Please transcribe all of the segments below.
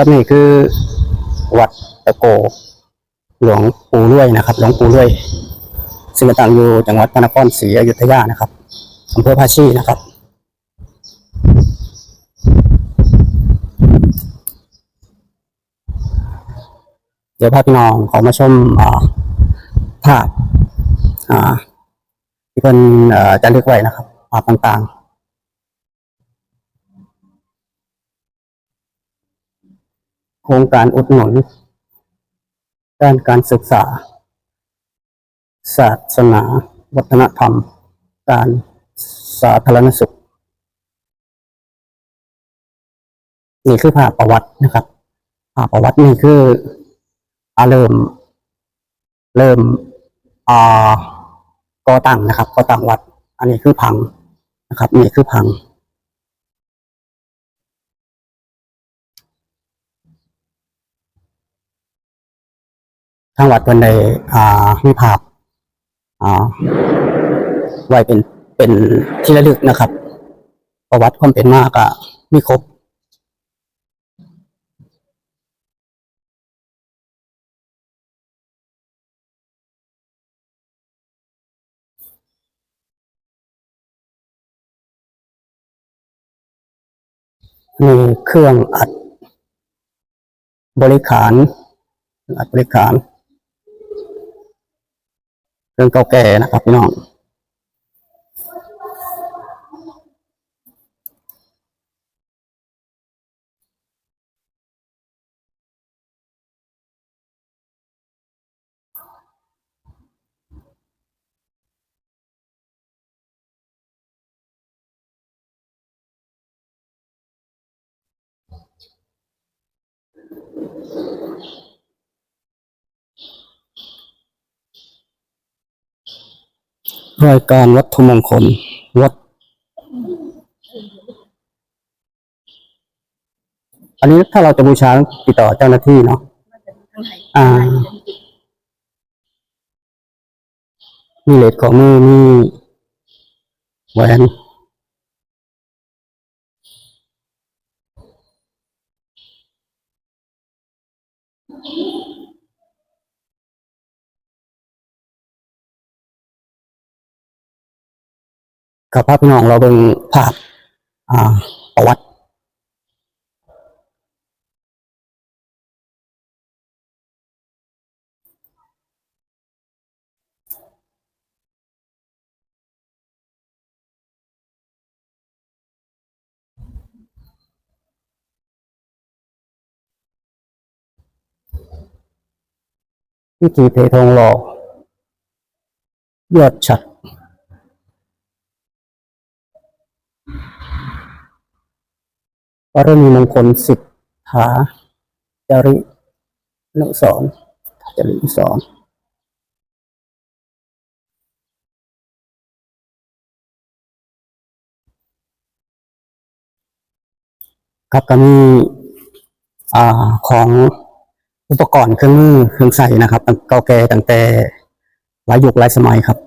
ครับนี่คือ วัดตะโก หลวงปู่รวยนะครับ หลวงปู่รวยซึ่งตั้งอยู่จังหวัดพระนครศรีอยุธยานะครับอำเภอภาชีนะครับ เดี๋ยวพาพี่น้องเขอมาชมภาพที่เป็นเอ่อจะเรียกไว้นะครับภาพต่างๆ โครงการอุดหนุน ด้านการศึกษา ศาสนา วัฒนธรรม การสาธารณสุขนี่คือภาพประวัตินะครับภาพประวัตินี่คืออาเริ่ม เริ่มอ่าก่อตั้งนะครับก่อตั้งวัด อันนี้คือพังนะครับ นี่คือพัง ทางวัดเป็นในอ่ามีภาพอ่าไว้เป็นเป็นที่ระลึกนะครับ ประวัติความเป็นมากอะมีครบมีเครื่องอัดบริขารอัดบริขาร รื่องเก่าแก่นะครับพี่น้อง รายการวัตถุมงคล วัด อันนี้ถ้าเราจะบูชาติดต่อเจ้าหน้าที่เนาะอ่ามีเลดของมือมีแหวน กับภาพพี่น้องเราเป็นภาพอ่าประวัติพิธีเททองหล่อยอดฉัด ปรมีมงคลสิทธาจรินุสรณ์จรินุสรครับก็มีอ่าของอุปกรณ์เครื่องมือเครื่องใส่นะครับเก่าแก่ตั้งแต่หลายยุคหลายสมัยครับ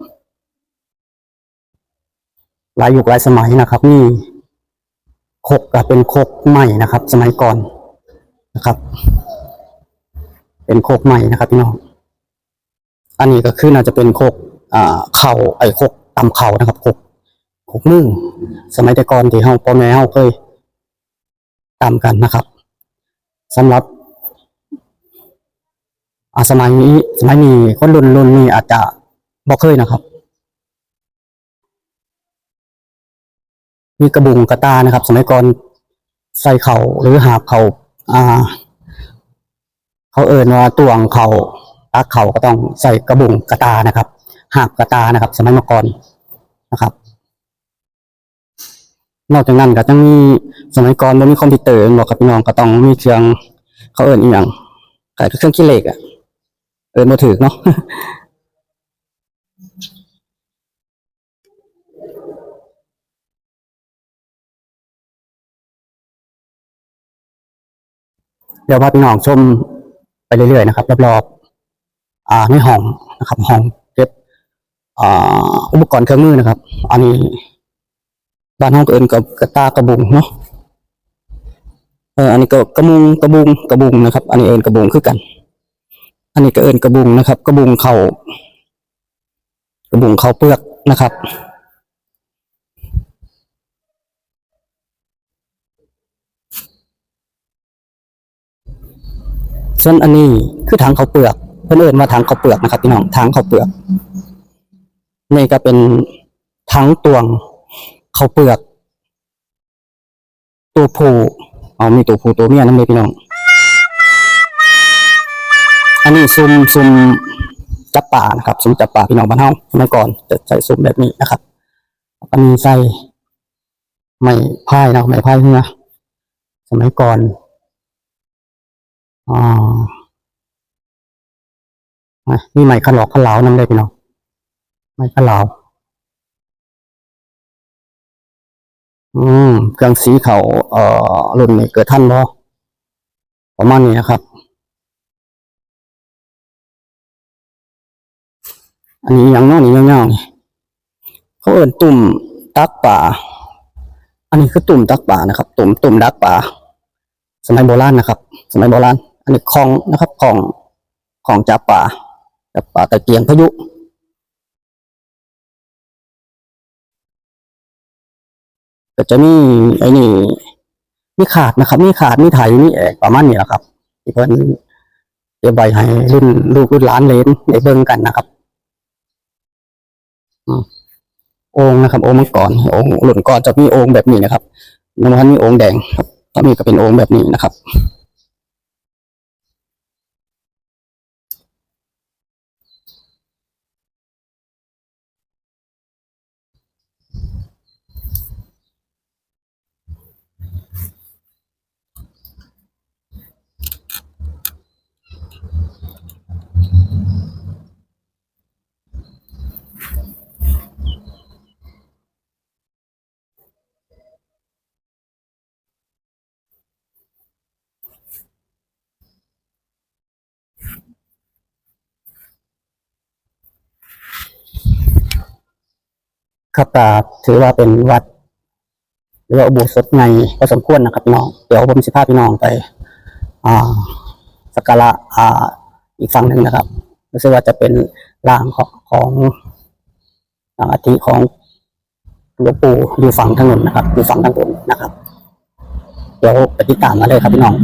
หลายยุคหลายสมัยนะครับนี่ คกเป็นคกใหม่นะครับ สมัยก่อนนะครับ เป็นโคกใหม่นะครับพี่น้องอันนี้ก็คือน่าจะเป็นโคกอ่าเข่าไอ้โคกตำเข่านะครับโคกโคกนึ่งสมัยแต่ก่อนที่เฮาพ่อแม่เฮาเคยตำกันนะครับสำหรับอาสมัยนี้สมัยนี้คนรุ่นรุ่นนี้อาจจะบ่เคยนะครับ มีกระบุงกระตานะครับ สมัยก่อนใส่เขาหรือหาบเขาอ่า เขาเอ่นว่าตวงเขาตักเขาก็ต้องใส่กระบุงกระตานะครับ หาบกระตานะครับ สมัยเมื่อก่อนนะครับ นอกจากนั้นก็ต้องมีสมัยก่อนไม่มีคอมพิวเตอร์หรอกครับพี่น้องก็ต้องมีเครื่อง เขาเอ่นอีกอย่างก็เครื่องคิดเลขอะเอ่นมาถือเนาะ เดี๋ยวพาพี่น้องชมไปเรื่อยๆนะครับรอบๆอ่าในห้องนะครับห้องเก็บอ่าอุปกรณ์เครื่องมือนะครับ อันนี้บ้านห้องเอินกับกระตากระบุงเนาะเอออันนี้ก็กระมุงกระบุงกระบุงนะครับ อันนี้เอินกระบุงคือกัน อันนี้ก็เอินกระบุงนะครับ กระบุงเข่ากระบุงเข่าเปลือกนะครับ ส่วนอันนี้คือถังข้าวเปลือก เพื่อนเอินว่าถังข้าวเปลือกนะครับ พี่น้องถังข้าวเปลือกนี่ก็เป็นถังตวงข้าวเปลือก ตัวผู้เอามีตัวผู้ตัวเมียนั่นเลยพี่น้อง อันนี้ซุมซุมจับป่านะครับซุมจับป่าพี่น้องบ้านเฮาสมัยก่อนจะใส่ซุมแบบนี้นะครับอันนี้ใส่ไม้พายนะไม้พายเหือสมัยก่อน อ่าอะนี่ไม้ขลอกขลาวนั่นเลยพี่น้องไม้ขลาวอืมเครื่องสีเขาเอ่อรุ่นนี้เกิดท่านบ่ประมาณนี้นะครับ อันนี้ยังน้อนี่ยาวๆนี่เขาเอิ้นตุ่มตักป่า อันนี้คือตุ่มตักป่านะครับ ตุ่มตุ่มดักป่า สมัยโบราณนะครับ สมัยโบราณ อันนี้คลองนะครับคลองคลองจับป่าจับป่าตะเกียงพายุก็จะมีไอ้นี่มีขาดนะครับ มีขาดมีไถมีแอกประมาณนี้แหละครับที่เพิ่นเก็บไว้ให้รุ่นลูกรุ่นหลานเลนได้เบิ่งกันนะครับองนะครับองมังกรโอ่งหลุนก่อนจะมีองแบบนี้นะครับน้ำมันมีโอ่งแดงครับตอนนี้ก็เป็นองแบบนี้นะครับ ครับก็ถือว่าเป็นวัดหรือว่าอุโบสถในพอสมควรนะครับน้อง เดี๋ยวผมสิพาพี่น้องไป อ่าสักการะอ่า อีกฝั่งหนึ่งนะครับรู้สึกว่าจะเป็นร่างของของอาทิของหลวงปู่อยู่ฝั่งทางนู้นนะครับอยู่ฝั่งทางบนนะครับ เดี๋ยวไปติดตามมาเลยครับพี่น้อง